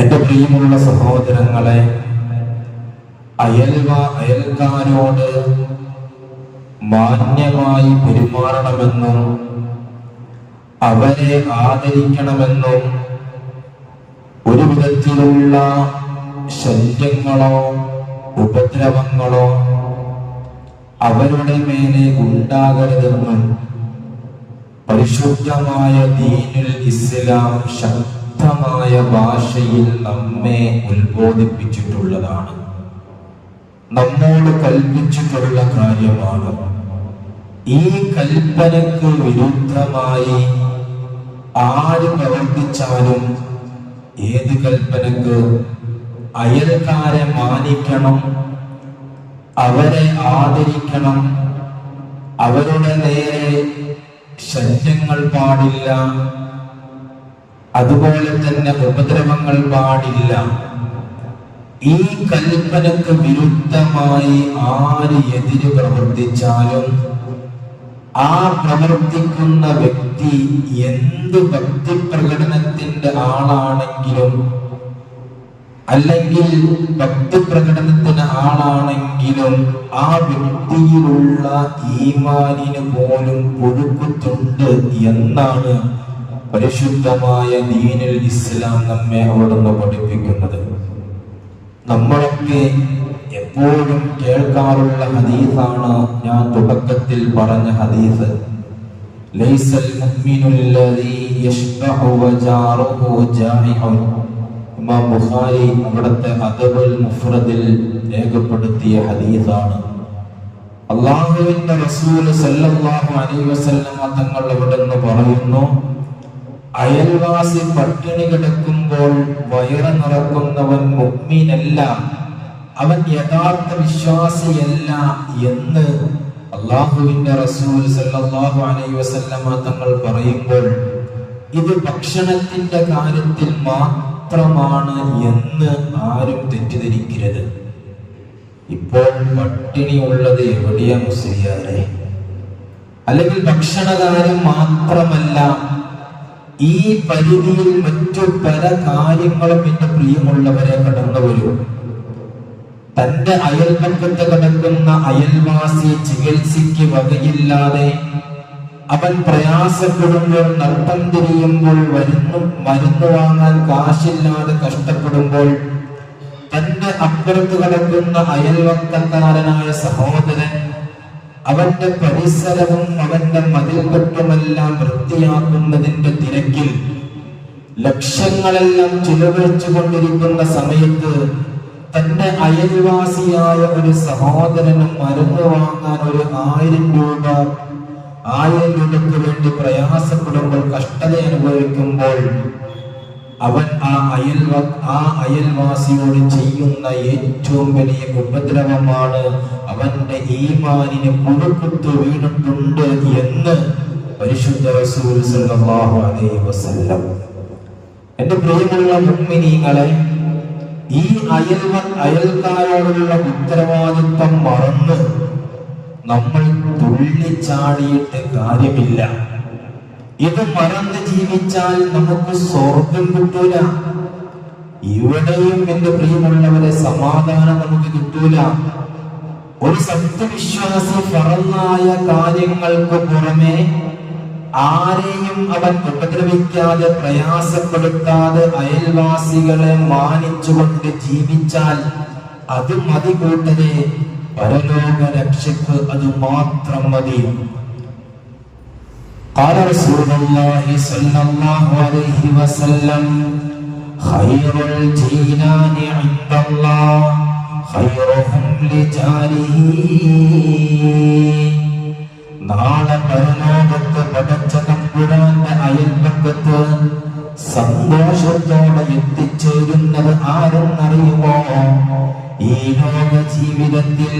എന്റെ പ്രിയമുള്ള സഹോദരങ്ങളെ അയൽവ അയൽക്കാരോട് മാന്യമായി പെരുമാറണമെന്നും അവരെ ആദരിക്കണമെന്നും ഒരു വിധത്തിലുള്ള ശല്യങ്ങളോ ഉപദ്രവങ്ങളോ അവരുടെ മേലെ ഉണ്ടാകരുതെന്നും പരിശുദ്ധമായ ദീനുൽ ഇസ്ലാം ശക്തമായ ഭാഷയിൽ നമ്മെ ഉത്ബോധിപ്പിച്ചിട്ടുള്ളതാണ്. നമ്മോട് കൽപ്പിച്ചിട്ടുള്ള കാര്യമാണ്. ഈ കൽപ്പനക്ക് വിരുദ്ധമായി ആര് പ്രവർത്തിച്ചാലും ഏത് കൽപ്പനക്ക് അയൽക്കാരെ മാനിക്കണം അവരെ ആദരിക്കണം അവരുടെ നേരെ ശല്യങ്ങൾ പാടില്ല അതുപോലെ തന്നെ ഉപദ്രവങ്ങൾ പാടില്ല. ഈ കൽപ്പനക്ക് വിരുദ്ധമായി ആര് എതിര് പ്രവർത്തിച്ചാലും ആ പ്രവർത്തിക്കുന്ന വ്യക്തി എന്ത് ഭക്തി പ്രകടനത്തിന്റെ ആളാണെങ്കിലും അല്ലെങ്കിൽ ഭക്തി പ്രകടനത്തിന് ആളാണെങ്കിലും ആ വ്യക്തിയിലുള്ള ഈമാനിന് പോലും ഒഴുക്കുത്തുണ്ട് എന്നാണ് പരിശുദ്ധമായ ദീനിൽ ഇസ്ലാം നമ്മെ അവിടുന്ന് പഠിപ്പിക്കുന്നത്. നമ്മളൊക്കെ എപ്പോഴും കേൾക്കാറുള്ള ഹദീസാണ് ഞാൻ തുടക്കത്തിൽ പറഞ്ഞ ഹദീസ്. ജാഇഉൻ ഇമാം ബുഖാരി രേഖപ്പെടുത്തിയ ഹദീസാണ്. അള്ളാഹുവിന്റെ റസൂൽ സല്ലല്ലാഹു അലൈഹി വസല്ലം തങ്ങൾ അവിടെ പറയുന്നു അയൽവാസി പട്ടിണി കിടക്കുമ്പോൾ വയറ് നിറക്കുന്നവൻ മുഗ്മീനല്ല. അവൻ യഥാർത്ഥ വിശ്വാസിയല്ല എന്ന് അള്ളാഹുവിന്റെ റസൂൽ സല്ലല്ലാഹു അലൈഹി വസല്ലമ തങ്ങൾ പറയുമ്പോൾ ഇത് ഭക്ഷണത്തിന്റെ കാര്യത്തിൽ മാത്രമാണ് എന്ന് ആരും തെറ്റിദ്ധരിക്കരുത്. ഇപ്പോൾ പട്ടിണി ഉള്ളത് എവിടെയാ മുസ്ലിയാരെ? അല്ലെങ്കിൽ ഭക്ഷണകാര്യം മാത്രമല്ല ഈ പരിധിയിൽ മറ്റു പല കാര്യങ്ങളും എന്റെ പ്രിയമുള്ളവരെ കടന്നു വരും. തന്റെ അയൽപക്കത്ത് കിടക്കുന്ന അയൽവാസി ചികിത്സയ്ക്ക് വകയില്ലാതെ അവൻ പ്രയാസപ്പെടുമ്പോൾ നർത്തം തിരിയുമ്പോൾ വരുന്നു മരുന്ന് വാങ്ങാൻ കാശില്ലാതെ കഷ്ടപ്പെടുമ്പോൾ തന്റെ അപ്പുറത്ത് കിടക്കുന്ന അയൽവക്കക്കാരനായ സഹോദരൻ അവന്റെ പരിസരവും അവന്റെ മതിൽക്കെട്ടുമെല്ലാം വൃത്തിയാക്കുന്നതിന്റെ തിരക്കിൽ ലക്ഷ്യങ്ങളെല്ലാം ചിലവഴിച്ചു കൊണ്ടിരിക്കുന്ന സമയത്ത് തന്റെ അയൽവാസിയായ ഒരു സഹോദരന് മരുന്ന് വാങ്ങാൻ ഒരു ആയിരം രൂപ ആയിരം രൂപയ്ക്ക് വേണ്ടി പ്രയാസപ്പെടുമ്പോൾ കഷ്ടത അനുഭവിക്കുമ്പോൾ അവൻ ആ അയൽ ആ അയൽവാസിയോട് ചെയ്യുന്ന ഏറ്റവും വലിയ ഉപദ്രവമാണ് അവന്റെ ഈമാനിന് കുടുക്കുത്ത് വീണിട്ടുണ്ട് എന്ന് പരിശുദ്ധ റസൂൽ സല്ലല്ലാഹു അലൈഹി വസല്ലം. എന്റെ പ്രിയമുള്ള മുഅ്മിനീങ്ങളെ ഈ അയൽവ അയൽക്കാരോടുള്ള ഉത്തരവാദിത്വം മറന്ന് നമ്മൾ തുള്ളിച്ചാടിയിട്ട് കാര്യമില്ല. ഇത് പറഞ്ഞ് ജീവിച്ചാൽ നമുക്ക് സ്വർഗം കിട്ടൂല. ഇവിടെയും എന്റെ പ്രിയമുള്ളവരെ സമാധാനം നമുക്ക് കിട്ടൂല. ഒരു സത്യവിശ്വാസി പറന്നായ കാര്യങ്ങൾക്ക് പുറമെ ആരെയും അവൻ ഉപദ്രവിക്കാതെ പ്രയാസപ്പെടുത്താതെ അയൽവാസികളെ മാനിച്ചുകൊണ്ട് ജീവിച്ചാൽ അത് മതി കൂട്ടരെ. പരലോക രക്ഷയ്ക്ക് അത് മാത്രം മതി. قال رسول الله صلى الله عليه وسلم خير الجيران عند الله خيرهم لجاره നാളെ പരലോകത്ത് പടച്ച തമ്പുരാന്റെ അയൽപക്കത്ത് സന്തോഷത്തോടെ എത്തിച്ചേരുന്നത് ആരെന്നറിയുമോ ഈ ലോക ജീവിതത്തിൽ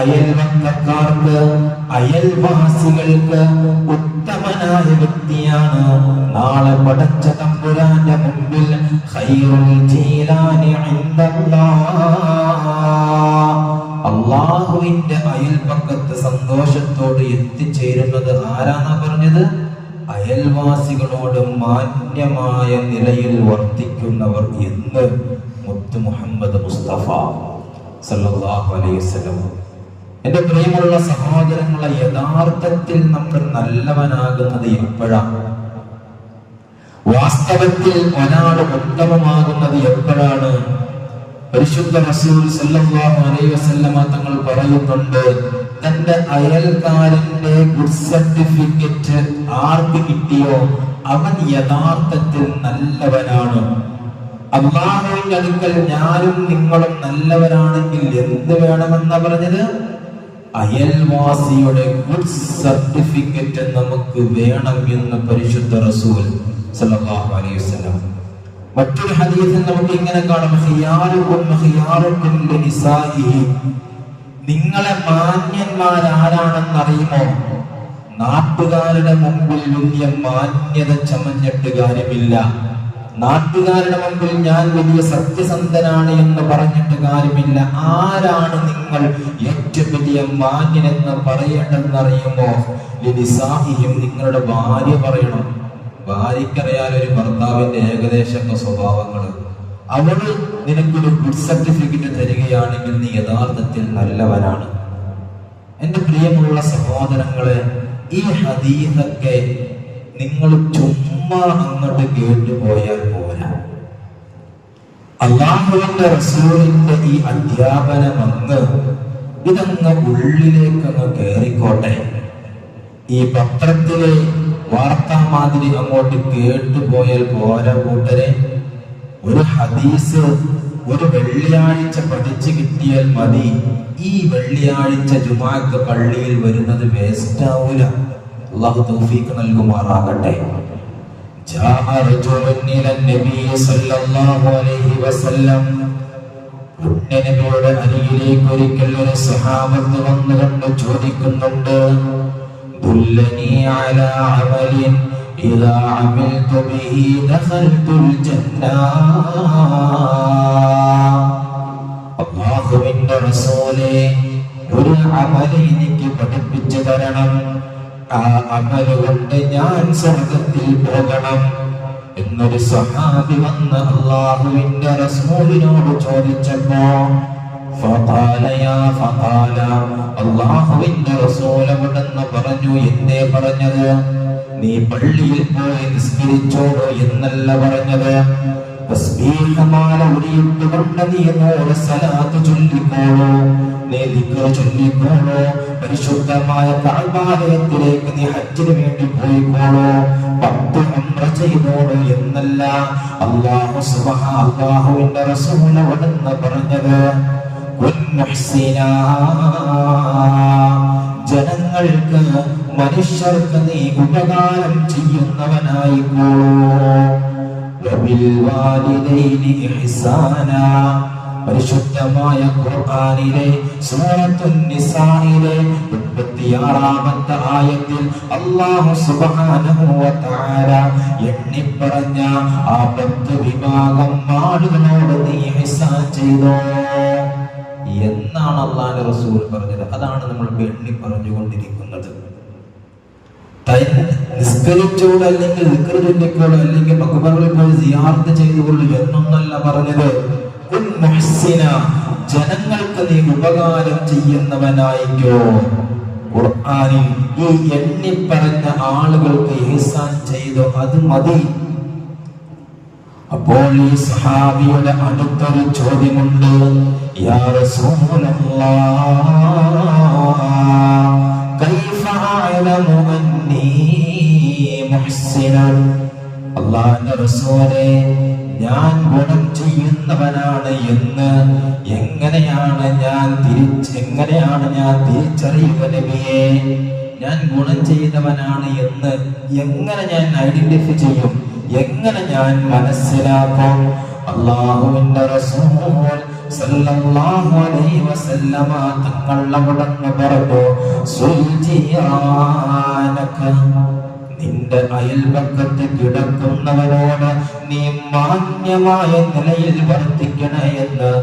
അയൽവക്കക്കാർക്ക് അയൽവാസികൾക്ക് ഉത്തമനായ വ്യക്തിയാണ് നാളെ പടച്ച തമ്പുരാന്റെ മുമ്പിൽ അള്ളാഹുവിന്റെ അയൽപക്കത്ത് സന്തോഷത്തോട് എത്തിച്ചേരുന്നത് ആരാന്നാ പറഞ്ഞത്? അയൽവാസികളോട് മാന്യമായ നിലയിൽ വർത്തിക്കുന്നവർ എന്ന് മുത്ത് മുഹമ്മദ് മുസ്തഫ സല്ലാഹു അലൈഹി വസല്ലം എന്റെ പ്രിയമുള്ള സഹോദരങ്ങളെ യഥാർത്ഥത്തിൽ നമ്മൾ നല്ലവനാകുന്നത് എപ്പോഴാണ് വാസ്തവത്തിൽ ഒരാൾ ഉത്തമമാകുന്നത് എപ്പോഴാണ്? പരിശുദ്ധ റസൂൽ സല്ലല്ലാഹു അലൈഹി വസല്ലമ തങ്ങൾ പറയുന്നുണ്ട് തന്റെ അയൽക്കാരന്റെ ഗുഡ് സർട്ടിഫിക്കറ്റ് ആർക്ക് കിട്ടിയോ? അവൻ യഥാർത്ഥത്തിൽ നല്ലവനാണ്. അള്ളാഹുവിന്റെ അടുക്കൽ ഞാനും നിങ്ങളും നല്ലവരാണെങ്കിൽ എന്ത് വേണമെന്നാ പറഞ്ഞത്? അയൽവാസിയുടെ ഗുഡ് സർട്ടിഫിക്കറ്റ് നമുക്ക് വേണം എന്ന് പരിശുദ്ധ റസൂൽ സല്ലല്ലാഹു അലൈഹി വസല്ലം. മറ്റൊരു ഹദീസിൽ നമുക്ക് ഇങ്ങനെ കാണാം. നിങ്ങളെ മാന്യന്മാരാരാണെന്ന് അറിയുമോ? നാട്ടുകാരുടെ മുമ്പിൽ വലിയ മാന്യത ചമഞ്ഞിട്ട് കാര്യമില്ല. നാട്ടുകാരുടെ മുമ്പിൽ ഞാൻ വലിയ സത്യസന്ധനാണ് എന്ന് പറഞ്ഞിട്ട് കാര്യമില്ല. ആരാണ് നിങ്ങൾ ഏറ്റവും വലിയ മാന്യനെന്ന് പറയേണ്ടതെന്ന് അറിയുമോ ലിനിസാഹിയും നിങ്ങളുടെ ഭാര്യ പറയണം. ഭാര്യക്കറിയാൻ ഒരു ഭർത്താവിന്റെ ഏകദേശമൊക്കെ സ്വഭാവങ്ങൾ അവൾ നിനക്കൊരു ഗുഡ് സർട്ടിഫിക്കറ്റ് തരികയാണെങ്കിൽ നീ യഥാർത്ഥത്തിൽ നല്ലവനാണ്. എന്റെ പ്രിയമുള്ള സഹോദരങ്ങളെ ഈ ഹദീസൊക്കെ നിങ്ങൾ ചുമ്മാ അങ്ങോട്ട് കേട്ടു പോയാൽ പോരാ. അള്ളാഹുവിന്റെ റസൂലിന്റെ ഈ അധ്യാപനം അങ്ങ് ഇതങ്ങ് ഉള്ളിലേക്ക് അങ്ങ് കയറിക്കോട്ടെ ഈ പത്രത്തിലെ വാർത്താ മാതിരി അങ്ങോട്ട് കേട്ടുപോയാൽ പോരാ കൂട്ടരെ. ഒരു ഹദീസ് ഒരു വെള്ളിയാഴ്ച പഠിച്ചു കിട്ടിയാൽ മതി. ഈ വെള്ളിയാഴ്ച ജുമാക്ക് പള്ളിയിൽ വരുന്നത് വേസ്റ്റ് ആവൂല അള്ളാഹു തൗഫീഖ് നൽകുമാറാകട്ടെ جاء رجل إلى النبي صلى الله عليه وسلم നബിയുടെ അരികിലേക്ക് ഒരിക്കൽ ഒരു സഹാബത്ത് വന്നുകൊണ്ട് ചോദിക്കുന്നുണ്ട് ദുല്ലനി അലാ അമലിൻ ഇദാ അമിൽതു ബിഹി ദഖൽതുൽ ജന്ന അല്ലാഹുവിന്റെ റസൂലേ ഒരു അമൽ എനിക്ക് പഠിപ്പിച്ചു തരണം ആ അമൽ കൊണ്ട് ഞാൻ സ്വർഗത്തിൽ പോകണം എന്നൊരു സഹാബി വന്ന് അള്ളാഹുവിന്റെ റസൂലിനോട് ചോദിച്ചപ്പോ അള്ളാഹുവിന്റെ റസൂൽ അവിടുന്ന് പറഞ്ഞു എന്നെ പറഞ്ഞത്? നീ പള്ളിയിൽ പോയി നിസ്കരിച്ചോളൂ എന്നല്ല പറഞ്ഞത്. തസ്ബീഹമാല ഉരിയിട്ടുകൊണ്ട് നീ നൂറ് സലാത്ത് ചൊല്ലിക്കോളോ. നീ ദിക്ർ ചൊല്ലിക്കോളോ. പരിശുദ്ധമായ കാൽമാലയത്തിലേക്ക് നീ ഹജ്ജിന് വേണ്ടി പോയിക്കോളോ. പത്ത് ഉംറ ചെയ്തോളൂ എന്നല്ല അല്ലാഹു സുബ്ഹാ അല്ലാഹുവിന്റെ റസൂൽ അവിടുന്ന് പറഞ്ഞത്. ജനങ്ങൾക്ക് മനുഷ്യർക്ക് നീ ഉപകാരം ചെയ്യുന്നവനായിക്കോളൂ. പരിശുദ്ധമായ ഖുർആനിലെ സൂറത്തുൻ നിസായിലെ 36ാമത്തെ ആയത്തിൽ അല്ലാഹു സുബ്ഹാനഹു വ തആല എണ്ണി പറഞ്ഞ ആ പത്ത് വിഭാഗം ആളുകളോട് നീ ഇഹ്സാൻ ചെയ്തോ? എന്നാണ് അള്ളാഹുവിന്റെ റസൂൽ പറഞ്ഞത്. അതാണ് നമ്മൾ എണ്ണി പറഞ്ഞുകൊണ്ടിരിക്കുന്നത് നിസ്കരിച്ചോട് അല്ലെങ്കിൽ ചൊല്ലിക്കോളൂ അല്ലെങ്കിൽ മക്കുബറുകളിൽ പോയി സിയാർത്ത് ചെയ്തുകൊള്ളു എന്നൊന്നല്ല പറഞ്ഞത്. ജനങ്ങൾക്ക് നീ ഉപകാരം ചെയ്യുന്നവനായിക്കോ. ഖുർആനിൽ ഈ എണ്ണി പറഞ്ഞ ആളുകൾക്ക് ഇഹ്സാൻ ചെയ്തു അത് മതി. അപ്പോൾ ഈ സഹാബിയുടെ അടുത്തൊരു ചോദ്യമുണ്ട്. യാ റസൂലേ ഞാൻ ഗുണം ചെയ്യുന്നവനാണ് എന്ന് എങ്ങനെയാണ് ഞാൻ തിരിച്ച് എങ്ങനെയാണ് ഞാൻ തിരിച്ചറിയുക നബിയെ? ഞാൻ ഗുണം ചെയ്തവനാണ് എന്ന് എങ്ങനെ ഞാൻ ഐഡന്റിഫൈ ചെയ്യും? എങ്ങനെ ഞാൻ മനസ്സിലാക്കും? അള്ളാഹുവിന്റെ റസൂൽ സല്ലല്ലാഹു അലൈഹി വസല്ലമ തങ്ങൾ അവിടുന്ന് പറഞ്ഞു സുൽജിയാനക നിന്റെ അയൽപക്കത്ത് കിടക്കുന്നവരോട് നീ മാന്യമായ നിലയിൽ വർത്തിക്കണേ എന്ന്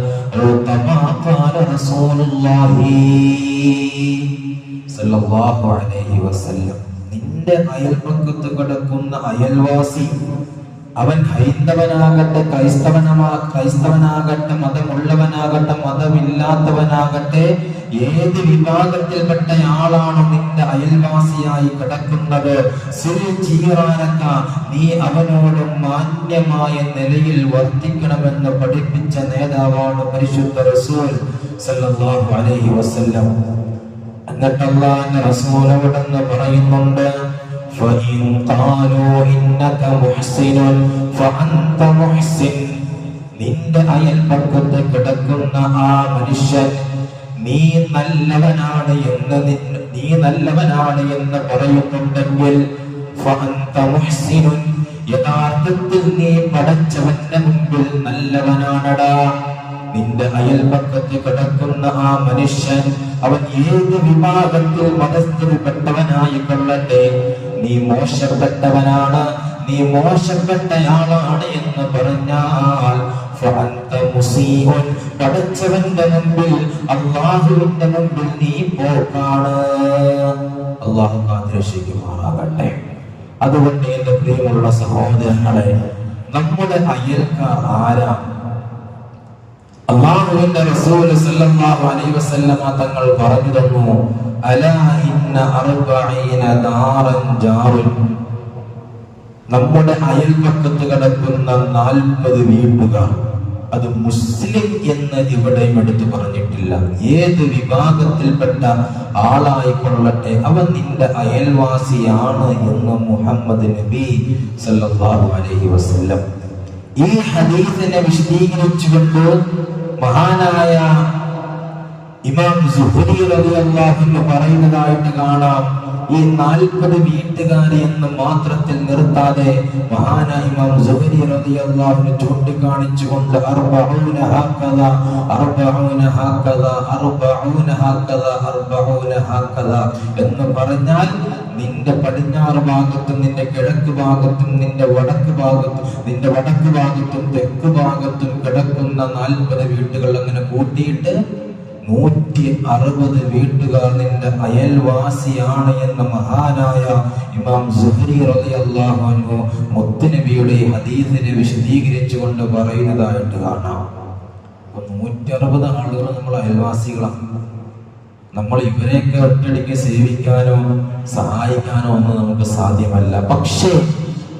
നിന്റെ അയൽപക്കത്ത് കിടക്കുന്ന അയൽവാസി അവൻ ഹൈന്ദവനാകട്ടെ ക്രൈസ്തവനമാ ക്രൈസ്തവനാകട്ടെ മതമുള്ളവനാകട്ടെ മതമില്ലാത്തവനാകട്ടെ ഏത് വിഭാഗത്തിൽപ്പെട്ട ആളാണ് നിന്റെ അയൽവാസിയായി കിടക്കുന്നത്? സിൽ നീ അവനോട് മാന്യമായ നിലയിൽ വർത്തിക്കണമെന്ന് പഠിപ്പിച്ച നേതാവാണ് പരിശുദ്ധ റസൂൽ സല്ലല്ലാഹു അലൈഹി വസല്ലം. എന്നിട്ട് അള്ളാഹുവിന്റെ റസൂൽ അവിടെ പറയുന്നുണ്ട് فإن قالوا إنك محسن فأنت محسن നിന്റെ അയൽപക്കത്ത് കിടക്കുന്ന ആ മനുഷ്യൻ നീ നല്ലവനാണ് എന്ന് നിൻ- നീ നല്ലവനാണ് എന്ന് പറയുന്നുണ്ടെങ്കിൽ ഫഅന്ത മുഹ്സിനുൻ. യഥാർത്ഥത്തിൽ നീ പടച്ചവന്റെ മുമ്പിൽ നല്ലവനാണടാ നിന്റെ അയൽപക്കത്ത് കിടക്കുന്ന ആ മനുഷ്യൻ അവൻ ഏത് വിഭാഗത്തിൽ മതസ്ഥിൽപ്പെട്ടവനായി കൊള്ളട്ടെ? നീ മോശപ്പെട്ടവനാണ് നീ മോശപ്പെട്ടയാളാണ് എന്ന് പറഞ്ഞാൽ. പടച്ചവന്റെ മുമ്പിൽ അള്ളാഹുവിന്റെ മുമ്പിൽ നീ പോക്കാണ്. അള്ളാഹു കാത്തിരക്ഷിക്കുമാറാകട്ടെ അതുകൊണ്ട് എന്റെ പ്രിയമുള്ള സഹോദരങ്ങളെ നമ്മുടെ അയൽക്കാർ ആരാ? അള്ളാഹുവിന്റെ റസൂൽ സല്ലല്ലാഹു അലൈഹി വസല്ലമ തങ്ങൾ പറഞ്ഞു തന്നു അലാ ഇന്ന അർബഈന ദാറൻ ജാറുൻ. നമ്മുടെ അയൽപക്കത്ത് കിടക്കുന്ന നാൽപ്പത് വീട്ടുകാർ അത് മുസ്ലിം എന്ന് ഇവിടെയും എടുത്തു പറഞ്ഞിട്ടില്ല. ഏത് വിഭാഗത്തിൽപ്പെട്ട ആളായിക്കൊള്ളട്ടെ അവൻ നിന്റെ അയൽവാസിയാണ് എന്ന് മുഹമ്മദ് നബി സല്ലല്ലാഹു അലൈഹി വസല്ലം. ഈ ഹദീസിനെ വിശദീകരിച്ചുകൊണ്ട് മഹാനായ ഇമാം സുഹുദി റബി അള്ളാഹിന് പറയുന്നതായിട്ട് കാണാം. ഈ നാൽപ്പത് വീട്ടുകാരെ എന്ന് മാത്രത്തിൽ നിർത്താതെ മഹാനായ ഇമാം സുഹരി റളിയല്ലാഹു അൻഹു ചൂണ്ടിക്കാണിച്ചുകൊണ്ട് എന്ന് പറഞ്ഞാൽ നിന്റെ പടിഞ്ഞാറ് ഭാഗത്തും നിന്റെ കിഴക്ക് ഭാഗത്തും നിന്റെ വടക്ക് ഭാഗത്തും നിന്റെ വടക്ക് ഭാഗത്തും തെക്ക് ഭാഗത്തും കിടക്കുന്ന നാൽപ്പത് വീട്ടുകൾ അങ്ങനെ കൂട്ടിയിട്ട് നൂറ്റി അറുപത് വീട്ടുകാർ നിന്റെ അയൽവാസിയാണ് എന്ന മഹാനായ ഇമാം സുഹരി അൻഹു മുത്തുനബിയുടെ ഹദീസിനെ വിശദീകരിച്ചുകൊണ്ട് പറയുന്നതായിട്ട് കാണാം. നൂറ്റി അറുപത് ആളുകൾ നമ്മൾ അയൽവാസികളാണ്. നമ്മൾ ഇവരെയൊക്കെ ഒറ്റയടിക്ക് സേവിക്കാനോ സഹായിക്കാനോ ഒന്നും നമുക്ക് സാധ്യമല്ല. പക്ഷേ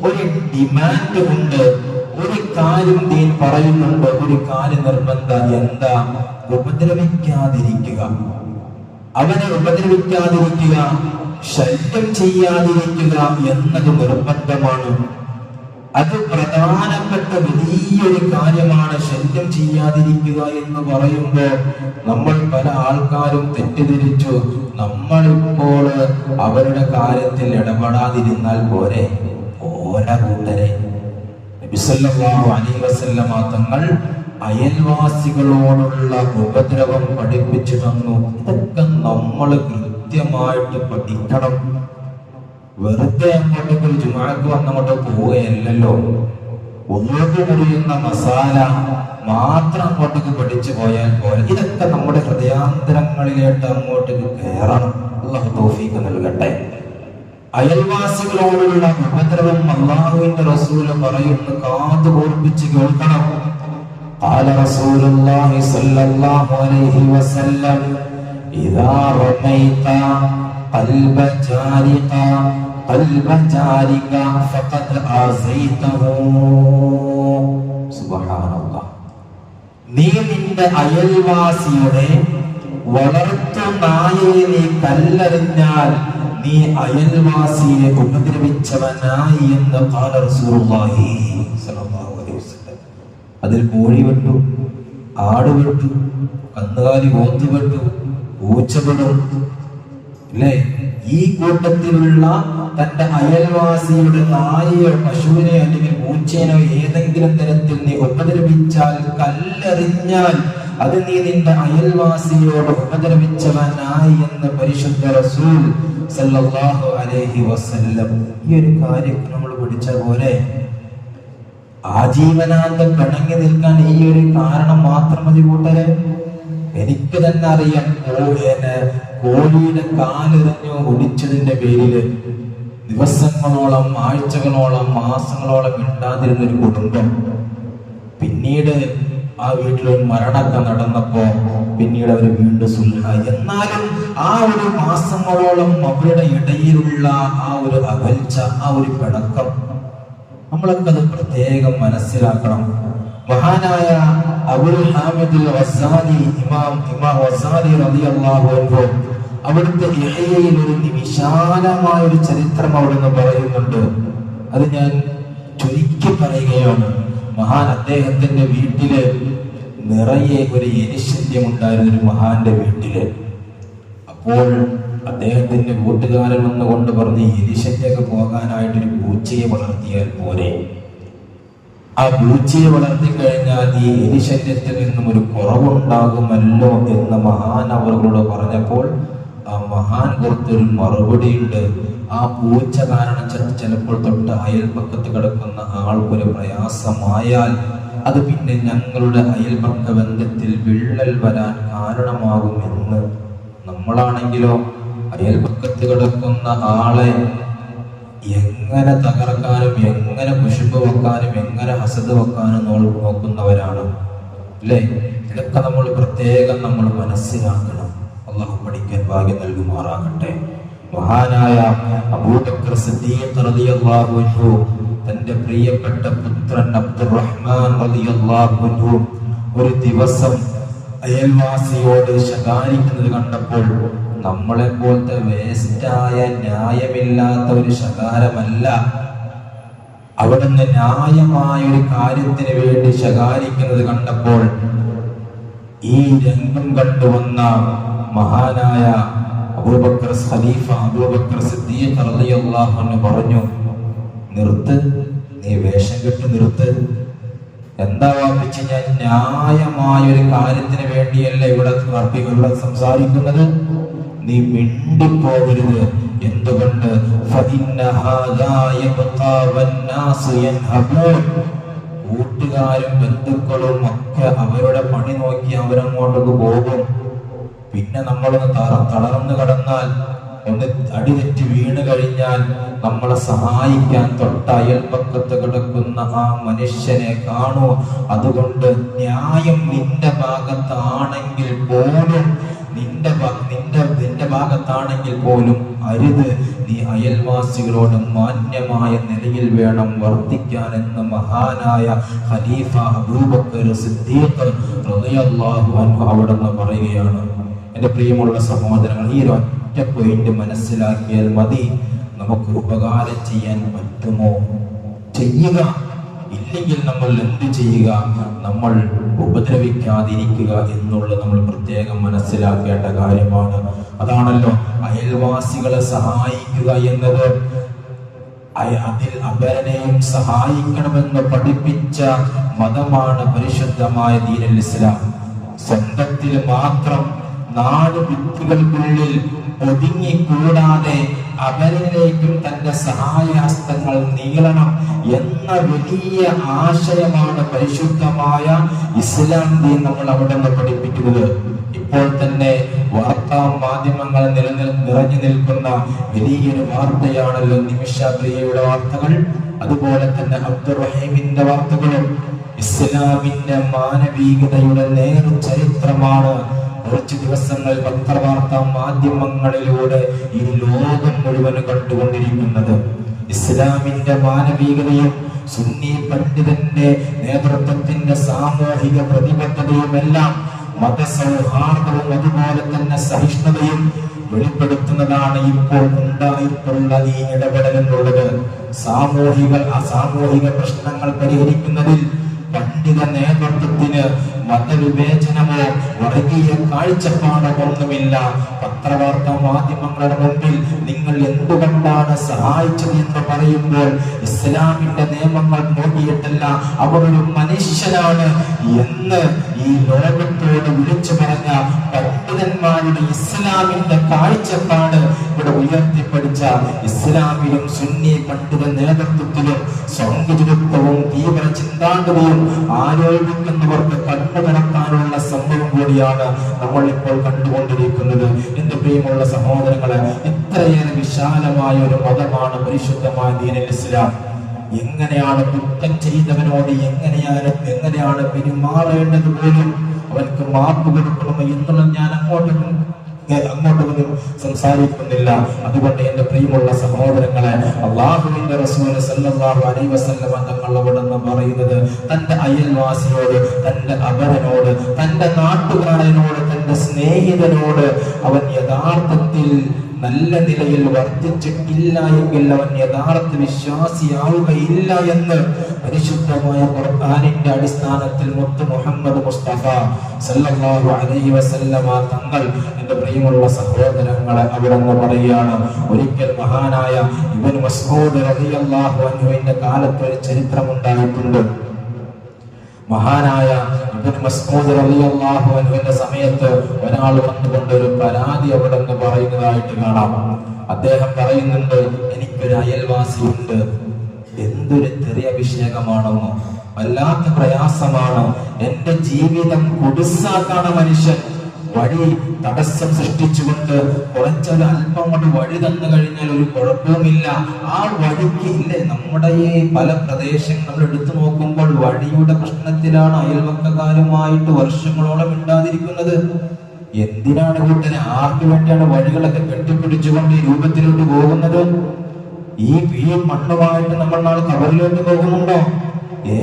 ഒരു ഡിമാൻഡ് ഉണ്ട്. ഒരു കാര്യം ദീൻ പറയുന്നുണ്ട് ഒരു കാര്യം നിർബന്ധം എന്താ? ഉപദ്രവിക്കാതിരിക്കുക. അവനെ ഉപദ്രവിക്കാതിരിക്കുക ശല്യം ചെയ്യാതിരിക്കുക എന്നത് നിർബന്ധമാണ്. അത് പ്രധാനപ്പെട്ട വലിയൊരു കാര്യമാണ് ശല്യം ചെയ്യാതിരിക്കുക എന്ന് പറയുമ്പോൾ നമ്മൾ പല ആൾക്കാരും തെറ്റിദ്ധരിച്ചു. നമ്മളിപ്പോൾ അവരുടെ കാര്യത്തിൽ ഇടപെടാതിരുന്നാൽ പോരെ? ഓരോ കൂട്ടരെ. തങ്ങൾ അയൽവാസികളോടുള്ള ഉപദ്രവം പഠിപ്പിച്ചു തന്നു. ഇതൊക്കെ നമ്മൾ കൃത്യമായിട്ട് പഠിക്കണം. വെറുതെ അങ്ങോട്ടേക്ക് ഒരു ജുമാക്ക് വന്നങ്ങോട്ട് പോവുകയല്ലല്ലോ. ഒന്നുകൊണ്ട് മുറിയുന്ന മസാല മാത്രം അങ്ങോട്ടേക്ക് പഠിച്ചു പോയാൽ പോലെ ഇതൊക്കെ നമ്മുടെ ഹൃദയാന്തരങ്ങളിലേക്ക് അങ്ങോട്ടേക്ക് കയറണം. നൽകട്ടെ. അയൽവാസികളോടുള്ള ഉപദ്രവം അള്ളാഹുവിന്റെ റസൂല് പറയുന്നു കാതു ഓർപ്പിച്ച് കേൾക്കണം قال رسول الله صلى الله عليه وسلم إذا رميت قلب جارك قلب جارك فقد آزيته سبحان الله നീ നിന്റെ അയൽവാസിയുടെ വളർത്തു നായയെ നീ കല്ലെറിഞ്ഞാൽ നീ അയൽവാസിയെ ഉപദ്രവിച്ചവനായി എന്ന് അതിൽ കോഴി വെട്ടു ആട് വെട്ടു കന്നുകാലി ഓത്തു വെട്ടു പൂച്ചപ്പെടും അല്ലേ? ഈ കൂട്ടത്തിലുള്ള തന്റെ അയൽവാസിയുടെ നായയോ പശുവിനെ അല്ലെങ്കിൽ പൂച്ചേനോ ഏതെങ്കിലും തരത്തിൽ നീ ഉപദ്രവിച്ചാൽ കല്ലെറിഞ്ഞാൽ അത് നീ നിന്റെ അയൽവാസിയോട് ഉപദ്രവിച്ചവനായി എന്ന് പരിശുദ്ധ റസൂൽ സല്ലല്ലാഹു അലൈഹി വസല്ലം. ഈ ഒരു കാര്യം നമ്മൾ പഠിച്ച പോലെ ആജീവനാന്തം പിണങ്ങി നിൽക്കാൻ ഈ ഒരു കാരണം മാത്രം മതി കൂട്ടരെ. എനിക്ക് തന്നെ അറിയാം കോഴിനെ കോഴിയുടെ കാലെറിഞ്ഞു ഒടിച്ചതിന്റെ പേരിൽ ദിവസങ്ങളോളം ആഴ്ചകളോളം മാസങ്ങളോളം ഇണ്ടാതിരുന്ന ഒരു കുടുംബം. പിന്നീട് ആ വീട്ടിലൊരു മരണമൊക്കെ നടന്നപ്പോ പിന്നീട് അവർ വീണ്ടും സുൽഹായി എന്നാലും ആ ഒരു മാസങ്ങളോളം അവരുടെ ഇടയിലുള്ള ആ ഒരു അകൽച്ച ആ ഒരു പിണക്കം നമ്മളൊക്കെ അത് പ്രത്യേകം മനസ്സിലാക്കണം. മഹാനായ അബുൽ ഹാമിദുൽ വസാലി ഇമാം ഇമാം വസാലി റളിയല്ലാഹു അൻഹു അവിടുത്തെ ഇഹയയിൽ ഒരു വിശാലമായ ഒരു ചരിത്രം അവിടുന്ന് പറയുന്നുണ്ട്. അത് ഞാൻ ചുരുക്കി പറയുകയാണ്. മഹാൻ അദ്ദേഹത്തിന്റെ വീട്ടിൽ നിറയെ ഒരു എലിശല്യം ഉണ്ടായിരുന്ന ഒരു മഹാന്റെ വീട്ടിൽ. അപ്പോൾ അദ്ദേഹത്തിന്റെ കൂട്ടുകാരൻ വന്നുകൊണ്ട് പറഞ്ഞ് എരിശല്യൊക്കെ പോകാനായിട്ട് ഒരു പൂച്ചയെ വളർത്തിയാൽ പോരെ. ആ പൂച്ചയെ വളർത്തി കഴിഞ്ഞാൽ ഈ എലിശല്യത്തിൽ നിന്നും ഒരു കുറവുണ്ടാകുമല്ലോ എന്ന് മഹാൻ അവരോട് പറഞ്ഞപ്പോൾ ആ മഹാൻ കൊടുത്തൊരു മറുപടിയുണ്ട്. ആ പൂച്ച കാരണം ചിലപ്പോൾ തൊട്ട് അയൽപക്കത്ത് കിടക്കുന്ന ആൾക്കൊരു പ്രയാസമായാൽ അത് പിന്നെ ഞങ്ങളുടെ അയൽപക്ക ബന്ധത്തിൽ വിള്ളൽ വരാൻ കാരണമാകുമെന്ന് നമ്മളാണെങ്കിലോ അയൽപക്കത്ത് കിടക്കുന്ന ആളെ എങ്ങനെ തകർക്കാനും എങ്ങനെ കുശുമ്പ് വെക്കാനും എങ്ങനെ ഹസത് വെക്കാനും നോക്കുന്നവരാണ്. അല്ലേ? ഇതൊക്കെ നമ്മൾ പ്രത്യേകം നമ്മൾ മനസ്സിലാക്കണം. അള്ളാഹു പഠിക്കാൻ ഭാഗ്യം നൽകുമാറാകട്ടെ. മഹാനായ അബൂബക്കർ സിദ്ദീഖ് റളിയല്ലാഹു അൻഹു തന്റെ പ്രിയപ്പെട്ട പുത്രൻ അബ്ദുറഹ്മാൻ റളിയല്ലാഹു അൻഹു ഒരു ദിവസം അയൽവാസിയോട് ശകാരിക്കുന്നത് കണ്ടപ്പോൾ നമ്മളെ പോലത്തെ വേസ്റ്റായ ന്യായമില്ലാത്ത ഒരു ശകാരമല്ല. അവിടുന്ന് ന്യായമായ ഒരു കാര്യത്തിന് വേണ്ടി ശകാരിക്കുന്നത് കണ്ടപ്പോൾ ഈ രംഗം കണ്ടുവന്ന മഹാനായ അബൂബക്കർ ഖലീഫ അബൂബക്കർ സിദ്ദീഖ് റളിയല്ലാഹു അൻഹു പറഞ്ഞു നിർത്ത് നീ വേഷം കെട്ട് നിർത്ത്. എന്താ വാപ്പിച്ച് ഞാൻ ന്യായമായ ഒരു കാര്യത്തിന് വേണ്ടിയല്ല ഇവിടെ ഇവിടെ സംസാരിക്കുന്നത്? നീ മിണ്ടിപ്പോകരുത്. എന്തുകൊണ്ട്? കൂട്ടുകാരും ബന്ധുക്കളും ഒക്കെ അവരുടെ പണി നോക്കി അവരങ്ങോട്ടേക്ക് പോകും. പിന്നെ നമ്മളൊന്ന് തള- തളർന്നു കടന്നാൽ ഒന്ന് അടിതെറ്റി വീണ് കഴിഞ്ഞാൽ നമ്മളെ സഹായിക്കാൻ തൊട്ട അയൽപക്കത്ത് കിടക്കുന്ന ആ മനുഷ്യനെ കാണൂ. അതുകൊണ്ട് ന്യായം നിന്റെ ഭാഗത്താണെങ്കിൽ പോലും നിന്റെ നിന്റെ നിന്റെ ഭാഗത്താണെങ്കിൽ പോലും അരുത്. നീ അയൽവാസികളോട് മാന്യമായ നിലയിൽ വേണം വർദ്ധിക്കാൻ എന്ന് മഹാനായ ഖലീഫ അബൂബക്കർ സിദ്ദീഖ് നിന്ന് പറയുകയാണ്. എന്റെ പ്രിയമുള്ള സഹോദരങ്ങൾ ഈ ഒറ്റ പോയിന്റ് മനസ്സിലാക്കിയാൽ മതി. നമുക്ക് ഉപകാരം ചെയ്യാൻ പറ്റുമോ? ചെയ്യുക. ഇല്ലെങ്കിൽ നമ്മൾ എന്ത് ചെയ്യുക? നമ്മൾ ഉപദ്രവിക്കാതിരിക്കുക എന്നുള്ളത് നമ്മൾ പ്രത്യേകം മനസ്സിലാക്കേണ്ട കാര്യമാണ്. അതാണല്ലോ അയൽവാസികളെ സഹായിക്കുക എന്നത്. അതിൽ അപരനെയും സഹായിക്കണമെന്ന് പഠിപ്പിച്ച മതമാണ് പരിശുദ്ധമായ ദീനൽ ഇസ്ലാം. സ്വന്തത്തിൽ മാത്രം നാല് ഭിത്തികൾക്കുള്ളിൽ ഒതുങ്ങിക്കൂടാതെ അവരിലേക്കും തന്റെ സഹായഹസ്തങ്ങൾ നീളണം എന്ന വലിയ ആശയമാണ് പരിശുദ്ധമായ ഇസ്ലാം ദീൻ നമ്മൾ അവിടെ നിന്ന് പഠിപ്പിക്കുന്നത്. ഇപ്പോൾ തന്നെ വാർത്താ മാധ്യമങ്ങൾ നിലനിൽ നിറഞ്ഞു നിൽക്കുന്ന വലിയൊരു വാർത്തയാണല്ലോ നിമിഷപ്രിയയുടെ വാർത്തകൾ. അതുപോലെ തന്നെ അബ്ദുറഹീമിന്റെ വാർത്തകളും. ഇസ്ലാമിന്റെ മാനവികതയുടെ നേർ ചരിത്രമാണ് കുറച്ച് ദിവസങ്ങൾ പത്രവാർത്താ മാധ്യമങ്ങളിലൂടെ ഈ ലോകം മുഴുവൻ കണ്ടുകൊണ്ടിരിക്കുന്നത്. ഇസ്ലാമിന്റെ മാനവികതയും സുന്നി പണ്ഡിതന്റെ നേതൃത്വത്തിന്റെ സാമൂഹിക പ്രതിബദ്ധതയും എല്ലാം മതസൗഹാർദ്ദവും അതുപോലെ തന്നെ സഹിഷ്ണുതയും വെളിപ്പെടുത്തുന്നതാണ് ഇപ്പോൾ ഉണ്ടായിട്ടുള്ള ഈ ഇടപെടൽ എന്നുള്ളത്. സാമൂഹിക അസാമൂഹിക പ്രശ്നങ്ങൾ പരിഹരിക്കുന്നതിൽ പണ്ഡിത നേതൃത്വത്തിന് മതവിവേചനമോ വർഗീയ കാഴ്ചപ്പാടോ ഒന്നുമില്ല പത്രവാർത്താ മാധ്യമങ്ങളുടെ മുമ്പിൽ നിങ്ങൾ എന്തുകൊണ്ടാണ് സഹായിച്ചത് എന്ന് പറയുമ്പോൾ ഇസ്ലാമിന്റെ നിയമങ്ങൾ നോക്കിയിട്ടല്ല അവർ ഒരു മനുഷ്യനാണ് എന്ന് ഈ ലോകത്തോട് വിളിച്ചു പറഞ്ഞ പണ്ഡിതന്മാരുടെ ഇസ്ലാമിന്റെ കാഴ്ചപ്പാട് ഇവിടെ ഉയർത്തിപ്പിടിച്ച ഇസ്ലാമിലും സുന്നി പണ്ഡിത നേതൃത്വത്തിലും സൗന്ദര്യത്വവും തീവ്ര ചിന്താഗതിയും ആരോപിക്കുന്നവർക്ക് കണ്ണു തുറക്കാനുള്ള സംഭവം കൂടി കൂടിയാണ് നമ്മൾ ഇപ്പോൾ കണ്ടുകൊണ്ടിരിക്കുന്നത് എന്റെ പ്രിയമുള്ള സഹോദരങ്ങളെ ഇത്രയേറെ വിശാലമായ ഒരു മതമാണ് പരിശുദ്ധമായ ദീനൽ ഇസ്ലാം എങ്ങനെയാണ് കുറ്റം ചെയ്തവനോട് എങ്ങനെയാണ് എങ്ങനെയാണ് പെരുമാറേണ്ടത് പോലും അവർക്ക് മാപ്പ് കൊടുക്കണം എന്നുള്ളത് ഞാൻ അങ്ങോട്ട് അങ്ങോട്ടൊന്നും സംസാരിക്കുന്നില്ല. അതുകൊണ്ട് എന്റെ പ്രിയമുള്ള സഹോദരങ്ങളെ അള്ളാഹുവിന്റെ റസൂൽ സല്ലല്ലാഹു അലൈഹി വസല്ലമ തങ്ങൾ പറയുന്നത് തന്റെ അയൽവാസിയോട് തന്റെ അപരനോട് തന്റെ നാട്ടുകാരനോട് തന്റെ സ്നേഹിതനോട് അവൻ യഥാർത്ഥത്തിൽ നല്ല നിലയിൽ വർദ്ധിച്ചിട്ടില്ല എങ്കിൽ അവൻ യഥാർത്ഥ വിശ്വാസിയാവുകയില്ല എന്ന് പരിശുദ്ധമായ ഖുർആാനിന്റെ അടിസ്ഥാനത്തിൽ മുത്ത് മുഹമ്മദ് മുസ്തഫ സല്ലല്ലാഹു അലൈഹി വസല്ലമ തങ്ങൾ എന്റെ പ്രിയമുള്ള സഹോദരങ്ങളെ നിന്ന് പറയുകയാണ് ഒരിക്കൽ മഹാനായ ഇബ്നു മസ്ഊദ് റളിയല്ലാഹു അൻഹുവിന്റെ കാലത്ത് ഒരു ചരിത്രമുണ്ടായിട്ടുണ്ട്. മഹാനായ അൻഹുവിന്റെ സമയത്ത് ഒരാൾ വന്നുകൊണ്ട് ഒരു പരാതി അവിടെ നിന്ന് പറയുന്നതായിട്ട് കാണാം. അദ്ദേഹം പറയുന്നുണ്ട് എനിക്കൊരു അയൽവാസിയുണ്ട് എന്തൊരു ചെറിയ അഭിഷേകമാണെന്നോ വല്ലാത്ത പ്രയാസമാണ്. എന്റെ ജീവിതം കുടിസാക്കാണ് മനുഷ്യൻ. വഴി തടസ്സം സൃഷ്ടിച്ചുകൊണ്ട് കുറച്ചൊരു അല്പം കൊണ്ട് വഴി തന്നു കഴിഞ്ഞാൽ ഒരു കുഴപ്പവുമില്ല. ആ വഴിക്ക് ഇല്ലേ? നമ്മുടെ ഈ പല പ്രദേശങ്ങൾ എടുത്തു നോക്കുമ്പോൾ വഴിയുടെ പ്രശ്നത്തിലാണ് അയൽവക്കക്കാരുമായിട്ട് വർഷങ്ങളോളം ഇണ്ടാതിരിക്കുന്നത് എന്തിനാണ് കൂട്ടന് ആർക്ക് വേണ്ടിയാണ് വഴികളൊക്കെ കെട്ടിപ്പിടിച്ചുകൊണ്ട് ഈ രൂപത്തിലോട്ട് പോകുന്നത്? ഈ ഈ മണ്ണുമായിട്ട് നമ്മൾ നാളെ കവറിലോട്ട് പോകുന്നുണ്ടോ?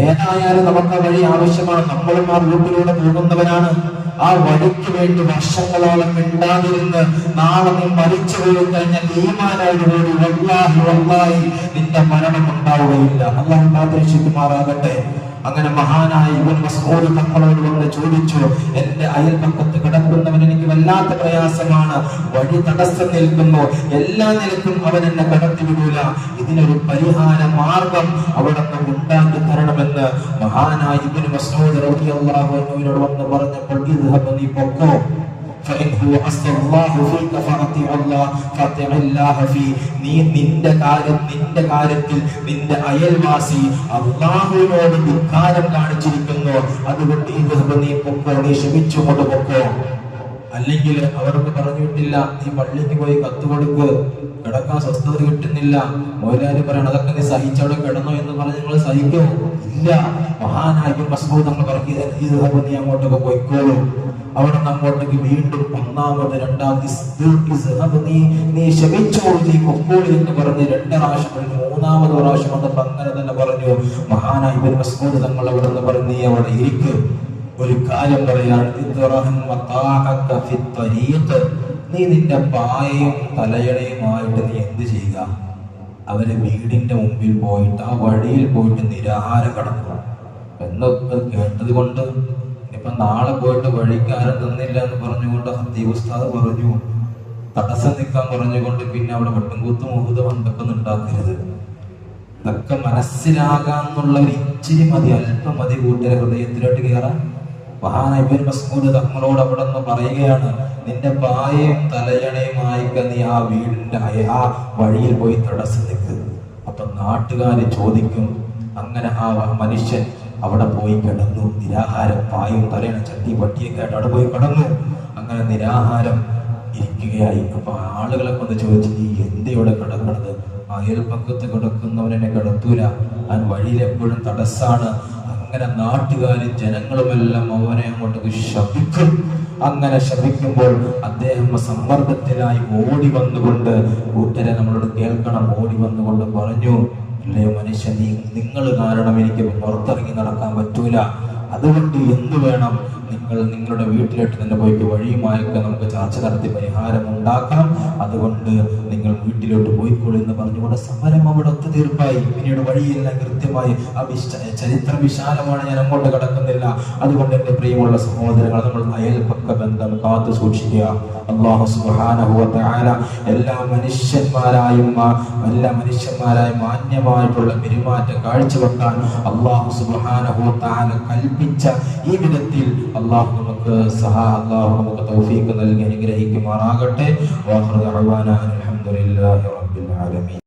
ഏതായാലും നമുക്ക് ആ വഴി ആവശ്യമാണ്. നമ്മളും ആ റൂട്ടിലൂടെ പോകുന്നവനാണ് ആ വഴിക്ക് വേണ്ടി വർഷങ്ങളോളം മിണ്ടാതിരുന്ന് നാളെ നീ മരിച്ചു പോയി കഴിഞ്ഞാൽ ഈമാനായിട്ട് കൂടി വല്ലാഹി നിന്റെ മരണം ഉണ്ടാവുകയില്ല അള്ളാഹു കാത്തിരക്ഷിക്കുമാറാകട്ടെ അങ്ങനെ മഹാനായ ഇവൻ മസ്ഊദ് തങ്ങളോട് വന്ന് ചോദിച്ചു എന്റെ അയൽപക്കത്ത് കിടക്കുന്നവൻ എനിക്ക് വല്ലാത്ത പ്രയാസമാണ്. വഴി തടസ്സം നിൽക്കുന്നു. എല്ലാ നിലക്കും അവൻ എന്നെ കടത്തി വിടൂല. ഇതിനൊരു പരിഹാര മാർഗം അവിടെ നിന്ന് ഉണ്ടാക്കി തരണമെന്ന് മഹാനായ ഇവൻ മസ്ഊദ് റളിയല്ലാഹു അൻഹുവിനോട് വന്ന് പറഞ്ഞപ്പോൾ നീ പൊക്കോ? فإن هو أصل الله فيك فأطيع الله فأطيع الله في നീ നിന്റെ കാര്യം നിന്റെ കാര്യത്തിൽ നിന്റെ അയൽവാസി അള്ളാഹുവിനോട് ധിക്കാരം കാണിച്ചിരിക്കുന്നു അതുകൊണ്ട് ഇത് നീ പൊക്കോ നീ ക്ഷമിച്ചുകൊണ്ട് പൊക്കോ അല്ലെങ്കിൽ അവർക്ക് പറഞ്ഞു വിട്ടില്ല നീ പള്ളിക്ക് പോയി കത്ത് കൊടുക്ക് കിടക്കാൻ സ്വസ്ഥത കിട്ടുന്നില്ല. മൗലാരി പറയണം അതൊക്കെ നീ സഹിച്ചവിടെ കിടന്നോ എന്ന് പറഞ്ഞ് നിങ്ങൾ സഹിക്കോ. ഇല്ല മഹാനായ മസ്ബൂദ് നമ്മൾ പറഞ്ഞു ഇത് നീ അങ്ങോട്ടൊക്കെ പോയിക്കോളൂ. അവിടെ നിന്ന് അങ്ങോട്ടേക്ക് വീണ്ടും ഒന്നാമത് രണ്ടാമത് നീ ക്ഷമിച്ചോളൂ നീ കൊക്കോളി എന്ന് പറഞ്ഞ് രണ്ട് പ്രാവശ്യം പറഞ്ഞു മൂന്നാമത് പ്രാവശ്യം വന്നപ്പോ അങ്ങനെ തന്നെ പറഞ്ഞു. മഹാനായി മസ്ബൂദ് തങ്ങൾ അവിടെ നിന്ന് പറഞ്ഞു നീ അവിടെ ഇരിക്കും. ഒരു കാര്യം പറയാണ് നീ നിന്റെ പായയും തലയണയുമായിട്ട് നീ എന്ത് ചെയ്യുക? അവർ വീടിന്റെ മുമ്പിൽ പോയിട്ട് ആ വഴിയിൽ പോയിട്ട് നിരാഹാരം കടക്കും. എന്നൊക്കെ കേട്ടത് കൊണ്ട് ഇപ്പൊ നാളെ പോയിട്ട് വഴിക്കാരൻ തന്നില്ല എന്ന് പറഞ്ഞുകൊണ്ട് ഹത്തീബ് ഉസ്താദ് പറഞ്ഞു. തടസ്സം നിൽക്കാൻ പറഞ്ഞുകൊണ്ട് പിന്നെ അവിടെ വെട്ടുംകൂത്ത് മുഹൂത മണ്ടൊക്കെ ഉണ്ടാക്കരുത്. ഇതൊക്കെ മനസ്സിലാകാന്നുള്ള ഒരു ഇച്ചിരി മതി. അല്പം മതി കൂട്ടരെ ഹൃദയത്തിലോട്ട് കയറാൻ. മസ്ഊദ് തങ്ങളോട് അവിടെ നിന്ന് പറയുകയാണ് നിന്റെ പായയും തലയണയുമായിക്ക നീ ആ വീടിന്റെ ആ വഴിയിൽ പോയി തടസ്സം നിൽക്കുക അപ്പൊ നാട്ടുകാര് ചോദിക്കും അങ്ങനെ ആ മനുഷ്യൻ അവിടെ പോയി കിടന്നു നിരാഹാരം പായും തലയണ ചട്ടി പട്ടിയൊക്കെ ആയിട്ട് അവിടെ പോയി കിടന്നു. അങ്ങനെ നിരാഹാരം ഇരിക്കുകയായി. അപ്പൊ ആളുകളെ കൊണ്ട് ചോദിച്ചു നീ എന്തിവിടെ കിടക്കണത്? അയൽപക്കത്ത് കിടക്കുന്നവനെ കിടത്തൂല. അവൻ വഴിയിൽ എപ്പോഴും തടസ്സാണ്. അങ്ങനെ നാട്ടുകാരും ജനങ്ങളുമെല്ലാം അവനെ അങ്ങോട്ട് ശപിക്കും. അങ്ങനെ ശപിക്കുമ്പോൾ അദ്ദേഹം സമ്മർദ്ദത്തിലായി ഓടി വന്നുകൊണ്ട് കൂട്ടരെ നമ്മളോട് കേൾക്കണം ഓടി വന്നുകൊണ്ട് പറഞ്ഞു അല്ലയോ മനുഷ്യൻ നിങ്ങൾ കാരണം എനിക്ക് പുറത്തിറങ്ങി നടക്കാൻ പറ്റൂല. അതുകൊണ്ട് എന്ത് വേണം? നിങ്ങൾ നിങ്ങളുടെ വീട്ടിലോട്ട് തന്നെ പോയിട്ട് വഴിയുമായൊക്കെ നമുക്ക് ചർച്ച നടത്തി പരിഹാരം ഉണ്ടാക്കാം. അതുകൊണ്ട് നിങ്ങൾ വീട്ടിലോട്ട് പോയിക്കോളൂ എന്ന് പറഞ്ഞുകൊണ്ട് സമരം അവിടെ ഒത്തുതീർപ്പായി. പിന്നീട് വഴിയെല്ലാം കൃത്യമായി ആ ചരിത്രം വിശാലമാണ് ഞാൻ അങ്ങോട്ട് കടക്കുന്നില്ല. അതുകൊണ്ട് എന്റെ പ്രിയമുള്ള സഹോദരങ്ങൾ നമ്മൾ അയൽപക്ക ബന്ധം കാത്തു സൂക്ഷിക്കുക. അള്ളാഹു സുബ്ഹാനഹു വ എല്ലാ മനുഷ്യന്മാരായും എല്ലാ മനുഷ്യന്മാരായും മാന്യമായിട്ടുള്ള പെരുമാറ്റം കാഴ്ചവെക്കാൻ അള്ളാഹു സുബ്ഹാനഹു വ കൽപ്പിച്ച ഈ വിധത്തിൽ അള്ളാഹു നമുക്ക് സഹാ അള്ളാഹു നമുക്ക് തൗഫീഖ് നൽകി അനുഗ്രഹിക്കുമാറാകട്ടെ. വാഹൃദ അൽഹംദുലില്ലാഹി റബ്ബിൽ ആലമീൻ.